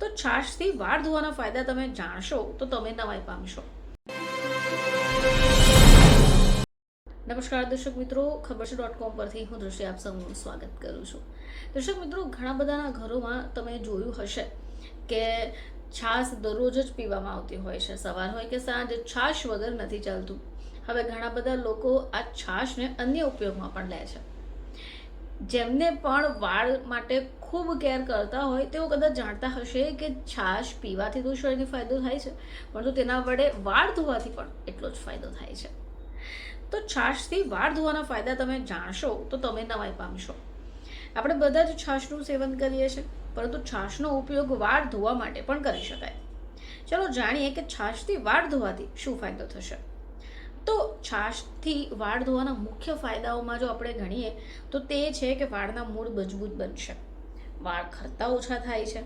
તો છાશથી વાળ ધોવાના ફાયદા તમે જાણશો તો તમે નવાઈ પામશો. નમસ્કાર દર્શક મિત્રો, ખબર છે. ડોટ કોમ પરથી હું દૃષ્ટિ આપ સૌનું સ્વાગત કરું છું. દર્શક મિત્રો, ઘણા બધાના ઘરોમાં તમે જોયું હશે કે છાશ દરરોજ જ પીવામાં આવતી હોય છે. સવાર હોય કે સાંજ છાશ વગર નથી ચાલતું. હવે ઘણા બધા લોકો આ છાશને અન્ય ઉપયોગમાં પણ લે છે. જેમને પણ વાળ માટે ખૂબ કેર કરતા હોય તેઓ કદાચ જાણતા હશે કે છાશ પીવાથી તો શરીરને ફાયદો થાય છે, પરંતુ તેના વડે વાળ ધોવાથી પણ એટલો જ ફાયદો થાય છે. તો છાશથી વાળ ધોવાના ફાયદા તમે જાણશો તો તમે નવાઈ પામશો. આપણે બધા જ છાશનું સેવન કરીએ છીએ, પરંતુ છાશનો ઉપયોગ વાળ ધોવા માટે પણ કરી શકાય. ચલો જાણીએ કે છાશથી વાળ ધોવાથી શું ફાયદો થશે. તો છાશથી વાળ ધોવાના મુખ્ય ફાયદાઓમાં જો આપણે ગણીએ, તો તે છે કે વાળના મૂળ મજબૂત બનશે. વાળ ખરતા ઓછા થાય છે.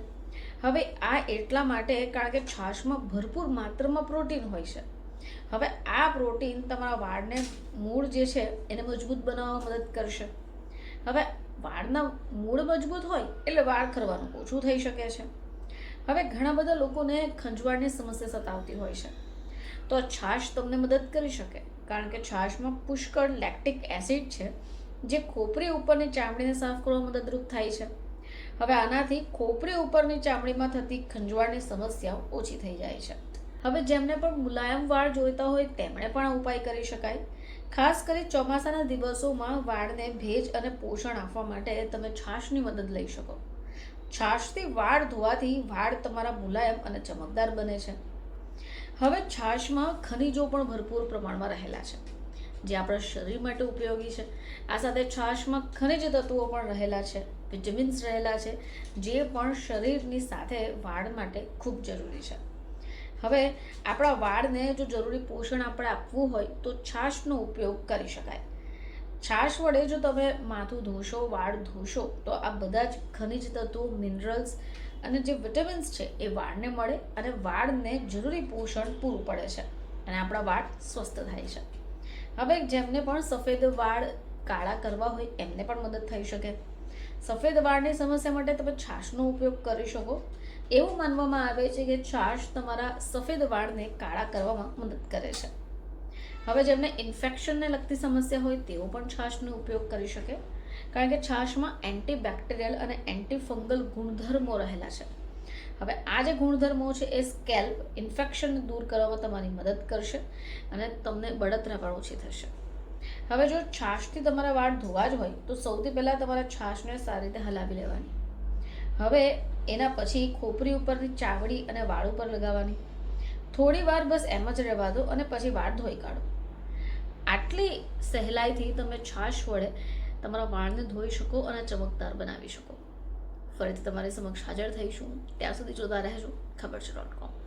હવે આ એટલા માટે કારણ કે છાશમાં ભરપૂર માત્રામાં પ્રોટીન હોય છે. હવે આ પ્રોટીન તમારા વાળને મૂળ જે છે, એને મજબૂત બનાવવામાં મદદ કરશે. હવે વાળના મૂળ મજબૂત હોય, એટલે વાળ ખરવાનું ઓછું થઈ શકે છે. હવે ઘણા બધા લોકોને ખંજવાળની સમસ્યા સતાવતી હોય છે. તો છાશ તમને મદદ કરી શકે. કારણ કે છાશમાં પુષ્કળ લેક્ટિક એસિડ છે, જે ખોપરી ઉપરની ચામડીને સાફ કરવામાં મદદરૂપ થાય છે. હવે આનાથી ખોપરી ઉપરની ચામડીમાં થતી ખંજવાળની સમસ્યાઓ ઓછી થઈ જાય છે. હવે જેમને પણ મુલાયમ વાળ જોઈતા હોય તેમણે પણ આ ઉપાય કરી શકાય. ખાસ કરી ચોમાસાના દિવસોમાં વાળને ભેજ અને પોષણ આપવા માટે તમે છાશની મદદ લઈ શકો. છાશથી વાળ ધોવાથી વાળ તમારા મુલાયમ અને ચમકદાર બને છે. હવે છાશમાં ખનિજો પણ ભરપૂર પ્રમાણમાં રહેલા છે, જે આપણા શરીર માટે ઉપયોગી છે. આ સાથે છાશમાં ખનિજ તત્વો પણ રહેલા છે, વિટામિન્સ રહેલા છે, જે પણ શરીરની સાથે વાળ માટે ખૂબ જરૂરી છે. હવે આપણા વાળને જો જરૂરી પોષણ આપણે આપવું હોય તો છાશનો ઉપયોગ કરી શકાય. છાશ વડે જો તમે માથું ધોશો, વાળ ધોશો, તો આ બધા જ ખનિજ તત્વો મિનરલ્સ અને જે વિટામિન્સ છે, એ વાળને મળે અને વાળને જરૂરી પોષણ પૂરું પડે છે અને આપણા વાળ સ્વસ્થ થાય છે. હવે જેમને પણ સફેદ વાળ કાળા કરવા હોય, એમને પણ મદદ થઈ શકે. સફેદ વાળની સમસ્યા માટે તમે છાશનો ઉપયોગ કરી શકો. એવું માનવામાં આવે છે કે છાશ તમારા સફેદ વાળને કાળા કરવામાં મદદ કરે છે. હવે જેમને ઇન્ફેક્શનને લગતી સમસ્યા હોય, તેઓ પણ છાશનો ઉપયોગ કરી શકે. કારણ કે છાશમાં એન્ટીબેક્ટેરિયલ અને એન્ટીફંગલ ગુણધર્મો રહેલા છે. હવે આ જે ગુણધર્મો છે એ સ્કેલ્પ ઇન્ફેક્શનને દૂર કરવામાં તમારી મદદ કરશે અને તમને બળતરા પણ ઓછી થશે. હવે જો છાશથી તમારા વાળ ધોવા જ હોય, તો સૌથી પહેલાં તમારા છાશને સારી રીતે હલાવી લેવાની. હવે એના પછી ખોપરી ઉપરની ચાવડી અને વાળ ઉપર લગાવવાની. થોડી વાર બસ એમ જ રહેવા દો અને પછી વાળ ધોઈ કાઢો. આટલી સહેલાઈથી તમે છાશ વડે તમારા વાળને ધોઈ શકો અને ચમકદાર બનાવી શકો. ફરીથી તમારી સમક્ષ હાજર થઈશું. ત્યાં સુધી જોતા રહેજો. ખબર છે ડોટ કોમ